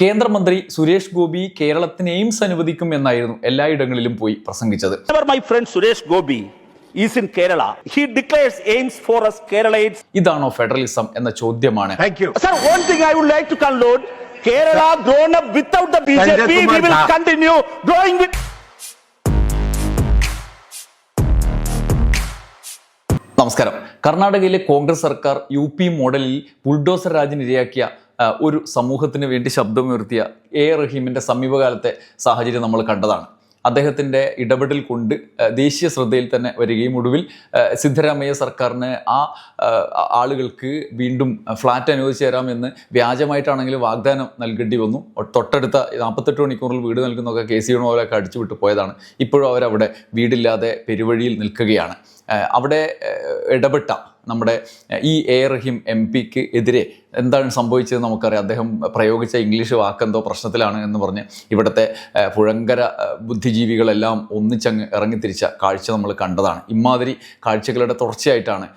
കേന്ദ്രമന്ത്രി സുരേഷ് ഗോപി കേരളത്തിന് എയിംസ് അനുവദിക്കും എന്നായിരുന്നു എല്ലായിടങ്ങളിലും പോയി പ്രസംഗിച്ചത്. My friend Suresh Gopi is in Kerala he declares AIIMS for yes Kerala AIIMS ഇതാണോ ഫെഡറലിസം എന്ന ചോദ്യമാണ്. നമസ്കാരം. കർണാടകയിലെ കോൺഗ്രസ് സർക്കാർ യു പി മോഡലിൽ ബുൾഡോസർ രാജിന് ഒരു സമൂഹത്തിന് വേണ്ടി ശബ്ദമുയർത്തിയ എ റഹീമിന്റെ സമീപകാലത്തെ സാഹചര്യം നമ്മൾ കണ്ടതാണ്. അദ്ദേഹത്തിന്റെ ഇടപെടൽ കൊണ്ട് ദേശീയ ശ്രദ്ധയിൽ തന്നെ വരികയും ഒടുവിൽ സിദ്ധരാമയ്യ സർക്കാരിന് ആ ആളുകൾക്ക് വീണ്ടും ഫ്ലാറ്റ് അനുവദിച്ചു തരാമെന്ന് വ്യാജമായിട്ടാണെങ്കിലും വാഗ്ദാനം നൽകേണ്ടി വന്നു. തൊട്ടടുത്ത നാൽപ്പത്തെട്ട് മണിക്കൂറിൽ വീട് നൽകുന്നതൊക്കെ കെ സി പോലെയൊക്കെ അടിച്ചുവിട്ട് പോയതാണ്. ഇപ്പോഴും അവരവിടെ വീടില്ലാതെ പെരുവഴിയിൽ നിൽക്കുകയാണ്. അവിടെ ഇടപെട്ട നമ്മുടെ ഈ എ റഹീം എം പിക്ക് എതിരെ എന്താണ് സംഭവിച്ചത് നമുക്കറിയാം. അദ്ദേഹം പ്രയോഗിച്ച ഇംഗ്ലീഷ് വാക്കെന്തോ പ്രശ്നത്തിലാണ് എന്ന് പറഞ്ഞ് ഇവിടുത്തെ പുഴങ്കര ബുദ്ധിജീവികളെല്ലാം ഒന്നിച്ചങ്ങ് ഇറങ്ങിത്തിരിച്ച കാഴ്ച നമ്മൾ കണ്ടതാണ്. ഇമാതിരി കാഴ്ചകളുടെ തുടർച്ചയായിട്ടാണ്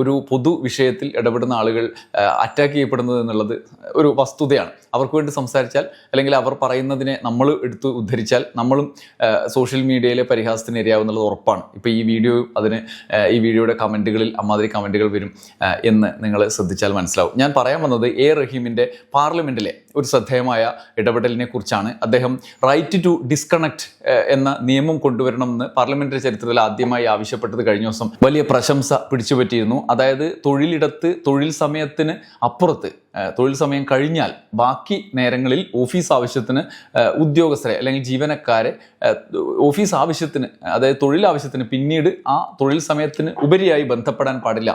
ഒരു പൊതു വിഷയത്തിൽ ഇടപെടുന്ന ആളുകൾ അറ്റാക്ക് ചെയ്യപ്പെടുന്നത് എന്നുള്ളത് ഒരു വസ്തുതയാണ്. അവർക്ക് വേണ്ടി സംസാരിച്ചാൽ അല്ലെങ്കിൽ അവർ പറയുന്നതിനെ നമ്മൾ എടുത്ത് ഉദ്ധരിച്ചാൽ നമ്മളും സോഷ്യൽ മീഡിയയിലെ പരിഹാസത്തിന് ഇരയാവുന്നുള്ളത് ഉറപ്പാണ്. ഇപ്പോൾ ഈ വീഡിയോ അതിന് ഈ വീഡിയോയുടെ കമന്റുകളിൽ അമ്മാതിരി കമന്റുകൾ വരും എന്ന് നിങ്ങൾ ശ്രദ്ധിച്ചാൽ മനസ്സിലാവും. ഞാൻ പറയാൻ വന്നത് എ റഹീമിന്റെ പാർലമെന്റിലെ ഒരു ശ്രദ്ധേയമായ ഇടപെടലിനെ കുറിച്ചാണ്. അദ്ദേഹം റൈറ്റ് ടു ഡിസ്കണക്ട് എന്ന നിയമം കൊണ്ടുവരണമെന്ന് പാർലമെന്ററി ചരിത്രത്തിൽ ആദ്യമായി ആവശ്യപ്പെട്ടത് കഴിഞ്ഞ ദിവസം വലിയ പ്രശംസ പിടിച്ചുപറ്റിയിരുന്നു. അതായത് തൊഴിലിടത്ത് തൊഴിൽ സമയത്തിന് അപ്പുറത്ത് തൊഴിൽ സമയം കഴിഞ്ഞാൽ ബാക്കി നേരങ്ങളിൽ ഓഫീസ് ആവശ്യത്തിന് ഉദ്യോഗസ്ഥരെ അല്ലെങ്കിൽ ജീവനക്കാരെ ഓഫീസ് ആവശ്യത്തിന് അതായത് തൊഴിൽ ആവശ്യത്തിന് പിന്നീട് ആ തൊഴിൽ സമയത്തിന് ഉപരിയായി ബന്ധപ്പെടാൻ പാടില്ല.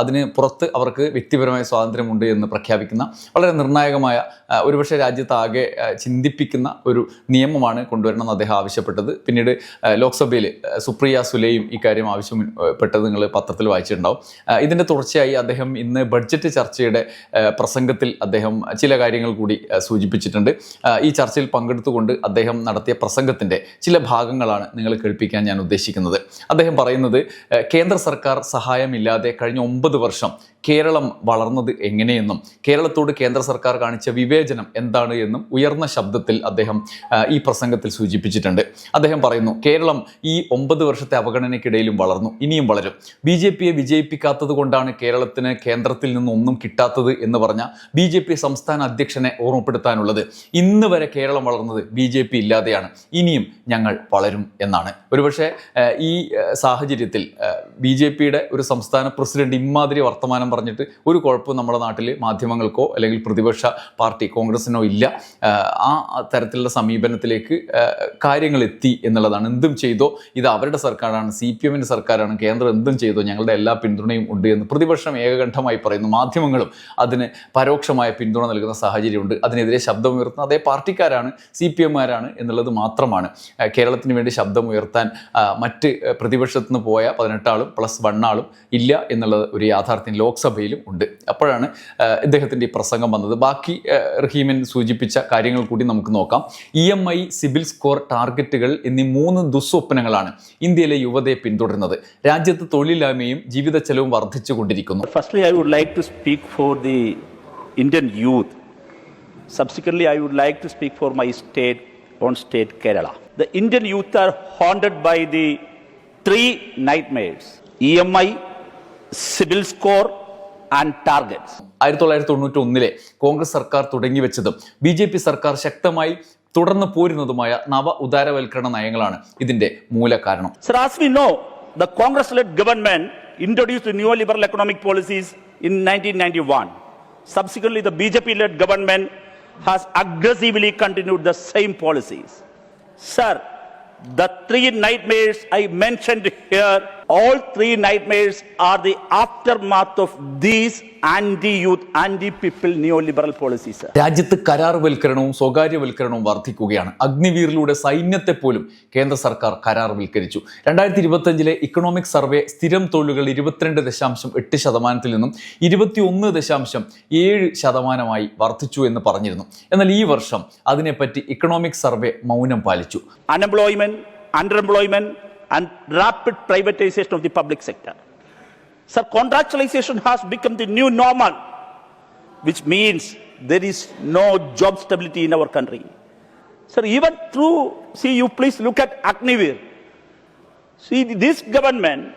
അതിന് പുറത്ത് അവർക്ക് വ്യക്തിപരമായ സ്വാതന്ത്ര്യമുണ്ട് എന്ന് പ്രഖ്യാപിക്കുന്ന വളരെ നിർണായകമായ ഒരുപക്ഷെ രാജ്യത്താകെ ചിന്തിപ്പിക്കുന്ന ഒരു നിയമമാണ് കൊണ്ടുവരണമെന്ന് അദ്ദേഹം ആവശ്യപ്പെട്ടത്. പിന്നീട് ലോക്സഭയിൽ സുപ്രിയ സുലയും ഇക്കാര്യം ആവശ്യപ്പെട്ടത് നിങ്ങൾ പത്രത്തിൽ വായിച്ചിട്ടുണ്ടാവും. ഇതിന്റെ തുടർച്ചയായി അദ്ദേഹം ഇന്ന് ബഡ്ജറ്റ് ചർച്ചയുടെ ആ, പ്രസംഗത്തിൽ അദ്ദേഹം ചില കാര്യങ്ങൾ കൂടി സൂചിപ്പിച്ചിട്ടുണ്ട്. ഈ ചർച്ചയിൽ പങ്കെടുത്തുകൊണ്ട് അദ്ദേഹം നടത്തിയ പ്രസംഗത്തിന്റെ ചില ഭാഗങ്ങളാണ് നിങ്ങൾ കേൾപ്പിക്കാൻ ഞാൻ ഉദ്ദേശിക്കുന്നത്. അദ്ദേഹം പറയുന്നത് കേന്ദ്ര സർക്കാർ സഹായമില്ലാതെ കഴിഞ്ഞ ഒമ്പത് വർഷം കേരളം വളർന്നത് എങ്ങനെയെന്നും കേരളത്തോട് കേന്ദ്ര സർക്കാർ കാണിച്ച വിവേചനം എന്താണ് എന്നും ഉയർന്ന ശബ്ദത്തിൽ അദ്ദേഹം ഈ പ്രസംഗത്തിൽ സൂചിപ്പിച്ചിട്ടുണ്ട്. അദ്ദേഹം പറയുന്നു കേരളം ഈ ഒമ്പത് വർഷത്തെ അവഗണനയ്ക്കിടയിലും വളർന്നു ഇനിയും വളരും. ബി ജെ പിയെ വിജയിപ്പിക്കാത്തത് കൊണ്ടാണ് കേരളത്തിന് കേന്ദ്രത്തിൽ നിന്ന് ഒന്നും കിട്ടാത്തത് എന്ന് പറഞ്ഞ ബി ജെ പി സംസ്ഥാന അധ്യക്ഷനെ ഓർമ്മപ്പെടുത്താനുള്ളത്. ഇന്ന് വരെ കേരളം വളർന്നത് ബി ജെ പി ഇല്ലാതെയാണ്. ഇനിയും ഞങ്ങൾ വളരും എന്നാണ്. ഒരുപക്ഷെ ഈ സാഹചര്യത്തിൽ ബി ജെ പിയുടെ ഒരു സംസ്ഥാന പ്രസിഡന്റ് ഇമാതിരി വർത്തമാനം പറഞ്ഞിട്ട് ഒരു കുഴപ്പവും നമ്മുടെ നാട്ടിൽ മാധ്യമങ്ങൾക്കോ അല്ലെങ്കിൽ പ്രതിപക്ഷ പാർട്ടി കോൺഗ്രസിനോ ഇല്ല. ആ, തരത്തിലുള്ള സമീപനത്തിലേക്ക് കാര്യങ്ങൾ എത്തി എന്നുള്ളതാണ്. എന്തും ചെയ്തോ ഇത് അവരുടെ സർക്കാരാണ് സി പി എമ്മിന്റെ സർക്കാരാണ് കേന്ദ്രം എന്തും ചെയ്തോ ഞങ്ങളുടെ എല്ലാ പിന്തുണയും ഉണ്ട് എന്ന് പ്രതിപക്ഷം ഏകകണ്ഠമായി പറയുന്നു. മാധ്യമങ്ങളും അതിന് പരോക്ഷമായ പിന്തുണ നൽകുന്ന സാഹചര്യമുണ്ട്. അതിനെതിരെ ശബ്ദമുയർത്തുന്ന അതേ പാർട്ടിക്കാരാണ് സി പി എമ്മാരാണ് എന്നുള്ളത് മാത്രമാണ്. കേരളത്തിന് വേണ്ടി ശബ്ദമുയർത്താൻ മറ്റ് പ്രതിപക്ഷത്തു നിന്ന് പോയ പതിനെട്ടാളും പ്ലസ് വണ്ണാളും ഇല്ല എന്നുള്ളത് ഒരു യാഥാർത്ഥ്യം ലോക്സഭയിലും ഉണ്ട്. അപ്പോഴാണ് ഇദ്ദേഹത്തിന്റെ ഈ പ്രസംഗം വന്നത്. ബാക്കി റഹീമൻ സൂചിപ്പിച്ച കാര്യങ്ങൾ കൂടി നമുക്ക് നോക്കാം. E M I CIBIL score ടാർഗറ്റുകൾ എന്നീ മൂന്ന് ദുസ്വപ്നങ്ങളാണ് ഇന്ത്യയിലെ യുവതയെ പിന്തുടരുന്നത്. രാജ്യത്ത് തൊഴിലില്ലായ്മയും ജീവിത ചെലവും വർദ്ധിച്ചുകൊണ്ടിരിക്കുന്നു. Firstly I would like to speak for the Indian youth. Subsequently, I would like to speak for my state, own state, Kerala. The Indian youth are haunted by the three nightmares EMI, civil score, and targets. ആയിരത്തി തൊള്ളായിരത്തി തൊണ്ണൂറ്റി ഒന്നിലെ കോൺഗ്രസ് സർക്കാർ തുടങ്ങി വെച്ചതും B J P സർക്കാർ ശക്തമായി തുടർന്ന് പോരുന്നതുമായ നവ ഉദാരവൽക്കരണ നയങ്ങളാണ് ഇതിന്റെ മൂല കാരണം Sir, as we know, the Congress led government introduced neoliberal economic policies in 1991. Subsequently, the BJP led government has aggressively continued the same policies. Sir, the three nightmares I mentioned here, all three nightmares are the aftermath of these anti youth, anti people neoliberal policies. രാജ്യത്ത് കരാർവൽക്കരണവും സ്വകാര്യവൽക്കരണവും വർദ്ധിക്കുകയാണ്. അഗ്നിവീറിലൂടെ സൈന്യത്തെ പോലും കേന്ദ്ര സർക്കാർ കരാർവൽക്കരിച്ചു രണ്ടായിരത്തി ഇരുപത്തഞ്ചിലെ economic survey സ്ഥിരം തൊഴിലുകൾ ഇരുപത്തിരണ്ട് ദശാംശം എട്ട് ശതമാനത്തിൽ നിന്നും ഇരുപത്തിയൊന്ന് ദശാംശം ഏഴ് ശതമാനമായി വർദ്ധിച്ചു എന്ന് പറഞ്ഞിരുന്നു. എന്നാൽ ഈ വർഷം അതിനെപ്പറ്റി ഇക്കണോമിക് സർവേ മൗനം പാലിച്ചു. Unemployment underemployment, and rapid privatization of the public sector. Sir, contractualization has become the new normal. which means there is no job stability in our country. Sir, even through, see, you please look at Agnivir. See, this government,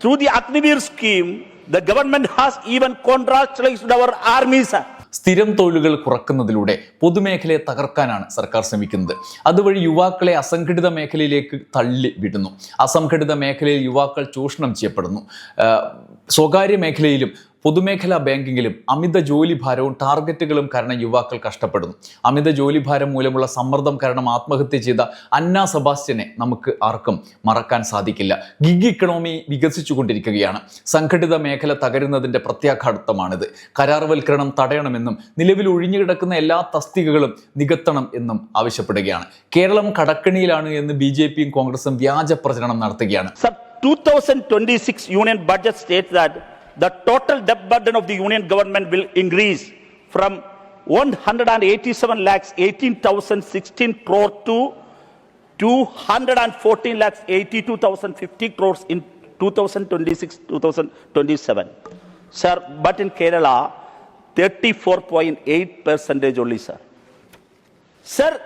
through the Agnivir scheme, the government has even contractualized our army, sir. സ്ഥിരം തൊഴിലുകൾ കുറക്കുന്നതിലൂടെ പൊതുമേഖലയെ തകർക്കാനാണ് സർക്കാർ ശ്രമിക്കുന്നത്. അതുവഴി യുവാക്കളെ അസംഘടിത മേഖലയിലേക്ക് തള്ളി വിടുന്നു. അസംഘടിത മേഖലയിൽ യുവാക്കൾ ചൂഷണം ചെയ്യപ്പെടുന്നു. സ്വകാര്യ മേഖലയിലും പൊതുമേഖലാ ബാങ്കിങ്ങിലും അമിത ജോലിഭാരവും ടാർഗറ്റുകളും കാരണം യുവാക്കൾ കഷ്ടപ്പെടുന്നു. അമിത ജോലിഭാരം മൂലമുള്ള സമ്മർദ്ദം കാരണം ആത്മഹത്യ ചെയ്ത അന്ന സെബാസ്റ്റ്യനെ നമുക്ക് ആർക്കും മറക്കാൻ സാധിക്കില്ല. ഗിഗ് ഇക്കണോമി വികസിച്ചുകൊണ്ടിരിക്കുകയാണ്. സംഘടിത മേഖല തകരുന്നതിന്റെ പ്രത്യാഘാതമാണിത്. കരാർവൽക്കരണം തടയണമെന്നും നിലവിൽ ഒഴിഞ്ഞുകിടക്കുന്ന എല്ലാ തസ്തികകളും നികത്തണം എന്നും ആവശ്യപ്പെടുകയാണ്. കേരളം കടക്കണിയിലാണ് എന്ന് ബി ജെ പിയും കോൺഗ്രസും വ്യാജ പ്രചരണം നടത്തുകയാണ്. Sir, 2026 union budget states that the total debt burden of the union government will increase from 187 lakhs 18,016 crore to 214 lakhs 82,050 crores in 2026-2027. Sir, but in Kerala, 34.8 percentage only, sir. Sir,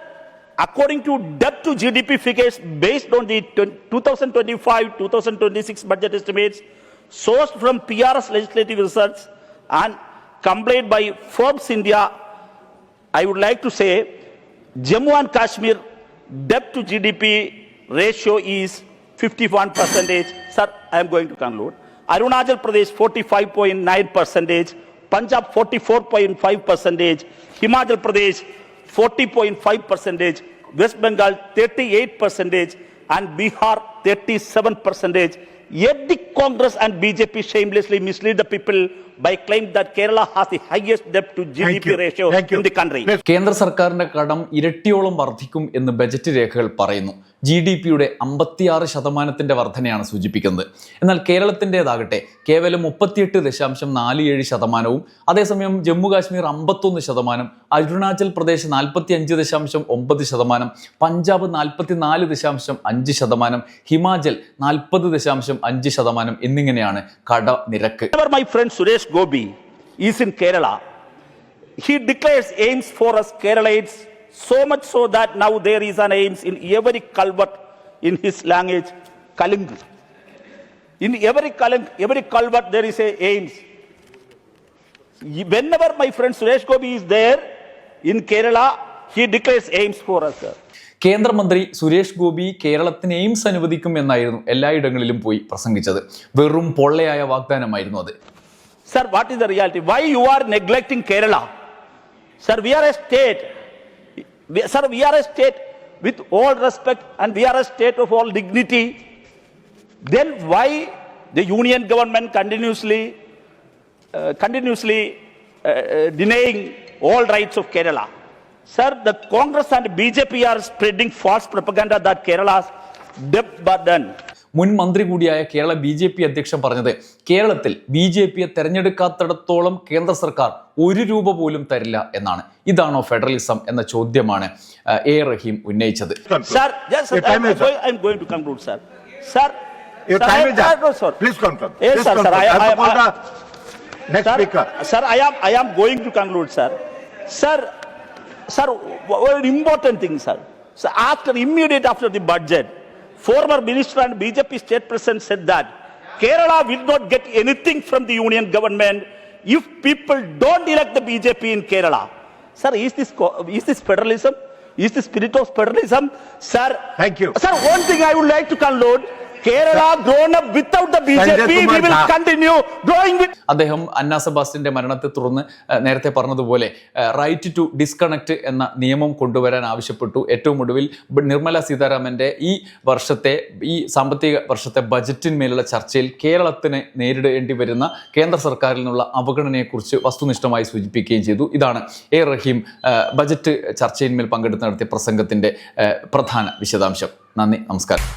according to debt to GDP figures based on the 2025-2026 budget estimates sourced from PRS legislative research and compiled by Forbes India, I would like to say Jammu and Kashmir debt to GDP ratio is 51 percentage. Sir, I am going to conclude. Arunachal Pradesh 45.9 percentage, Punjab 44.5 percentage, Himachal Pradesh 40.5 percentage, West Bengal 38 percentage, and Bihar 37 percentage. Congress and BJP shamelessly mislead the people by claiming that Kerala has the highest debt to GDP you. ratio Thank you. in the country. Let's കേന്ദ്ര സർക്കാരിന്റെ കടം ഇരട്ടിയോളം വർദ്ധിക്കും എന്ന് budget രേഖകൾ പറയുന്നു G D പിയുടെ അമ്പത്തിയാറ് ശതമാനത്തിന്റെ വർധനയാണ് സൂചിപ്പിക്കുന്നത് എന്നാൽ കേരളത്തിന്റെതാകട്ടെ കേവലം മുപ്പത്തിയെട്ട് ദശാംശം നാല് ഏഴ് ശതമാനവും അതേസമയം ജമ്മു കാശ്മീർ അമ്പത്തൊന്ന് ശതമാനം അരുണാചൽ പ്രദേശ് നാൽപ്പത്തി അഞ്ച് ദശാംശം ഒമ്പത് ശതമാനം പഞ്ചാബ് നാൽപ്പത്തി നാല് ദശാംശം അഞ്ച് ശതമാനം ഹിമാചൽ നാൽപ്പത് ദശാംശം അഞ്ച് ശതമാനം എന്നിങ്ങനെയാണ് കട നിരക്ക് my friend Suresh Gopi is in Kerala he he AIIMS for us Keralites, so much so that now there is an aims in every culvert in his language, Kalungu. In every Kalung, every culvert there is a aims. Whenever my friend Suresh Gobi is there in Kerala, he declares aims for us. Sir. കേന്ദ്രമന്ത്രി സുരേഷ് ഗോപി കേരളത്തിന് AIIMS അനുവദിക്കും എന്നായിരുന്നു എല്ലായിടങ്ങളിലും പോയി പ്രസംഗിച്ചത്. വെറും പൊള്ളയായ വാഗ്ദാനമായിരുന്നു അത്. Sir what is the reality why you are neglecting Kerala sir we are a state sir we are a state with all respect and we are a state of all dignity then why the union government continuously continuously denying all rights of Kerala sir the Congress and B J P are spreading false propaganda that Kerala മുൻ മന്ത്രി കൂടിയായ Kerala B J P അധ്യക്ഷൻ പറഞ്ഞത് കേരളത്തിൽ B J പിയെ തെരഞ്ഞെടുക്കാത്തിടത്തോളം കേന്ദ്ര സർക്കാർ ഒരു രൂപ പോലും തരില്ല എന്നാണ്. ഇതാണോ ഫെഡറലിസം എന്ന ചോദ്യമാണ് എ റഹീം ഉന്നയിച്ചത്. Sir sir, one important thing, sir. So after, immediate after the budget, former minister and BJP state president said that Kerala will not get anything from the union government if people don't elect the BJP in Kerala. Sir, is this, is this federalism? Is the spirit of federalism? Sir, Thank you. Sir, one thing I would like to conclude. Kerala grown up without the continue growing with അദ്ദേഹം അന്ന സെബാസ്റ്റിന്റെ മരണത്തെ തുടർന്ന് നേരത്തെ പറഞ്ഞതുപോലെ right to disconnect എന്ന നിയമം കൊണ്ടുവരാൻ ആവശ്യപ്പെട്ടു. ഏറ്റവും ഒടുവിൽ നിർമ്മല സീതാരാമന്റെ ഈ വർഷത്തെ ഈ സാമ്പത്തിക വർഷത്തെ ബജറ്റിന്മേലുള്ള ചർച്ചയിൽ കേരളത്തിന് നേരിടേണ്ടി വരുന്ന കേന്ദ്ര സർക്കാരിൽ നിന്നുള്ള അവഗണനയെക്കുറിച്ച് വസ്തുനിഷ്ഠമായി സൂചിപ്പിക്കുകയും ചെയ്തു. ഇതാണ് എ റഹീം ബജറ്റ് ചർച്ചയിന്മേൽ പങ്കെടുത്ത് നടത്തിയ പ്രസംഗത്തിന്റെ പ്രധാന വിശദാംശം. നന്ദി നമസ്കാരം.